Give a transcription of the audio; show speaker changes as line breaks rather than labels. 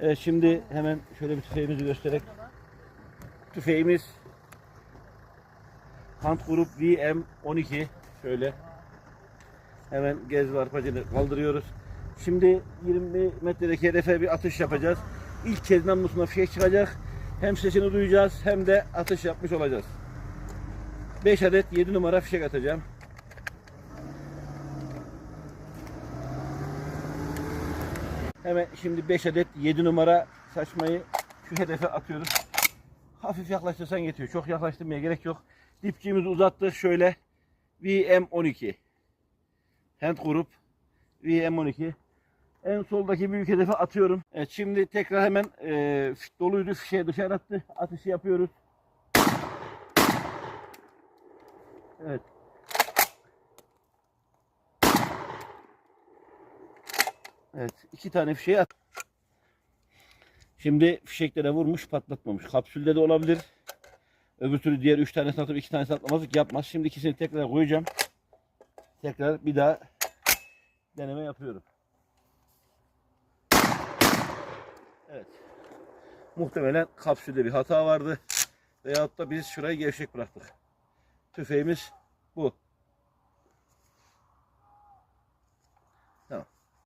Evet şimdi hemen şöyle bir tüfeğimizi göstererek. Tüfeğimiz Hunt Group VM12 şöyle. Hemen gez ve arpacını kaldırıyoruz. Şimdi 20 metredeki hedefe bir atış yapacağız. İlk kez namlusuna fişek çıkacak. Hem sesini duyacağız hem de atış yapmış olacağız. 5 adet 7 numara fişek atacağım. Hemen şimdi 5 adet 7 numara saçmayı şu hedefe atıyoruz. Hafif yaklaştırsan yetiyor. Çok yaklaştırmaya gerek yok. Dipçiğimizi uzattık şöyle. VM12. Hand grup VM12. En soldaki büyük hedefe atıyorum. Evet şimdi tekrar hemen e, doluydu fişeği dışarı attı. Atışı yapıyoruz. Evet. Evet iki tane fişeği at. Şimdi fişeklere vurmuş patlatmamış. Kapsülde de olabilir. Öbür türlü diğer üç tane atıp iki tane atlamazlık yapmaz. Şimdi ikisini tekrar koyacağım. Tekrar bir daha deneme yapıyorum. Evet. Muhtemelen kapsülde bir hata vardı. Veyahut da biz şurayı gevşek bıraktık. Tüfeğimiz bu.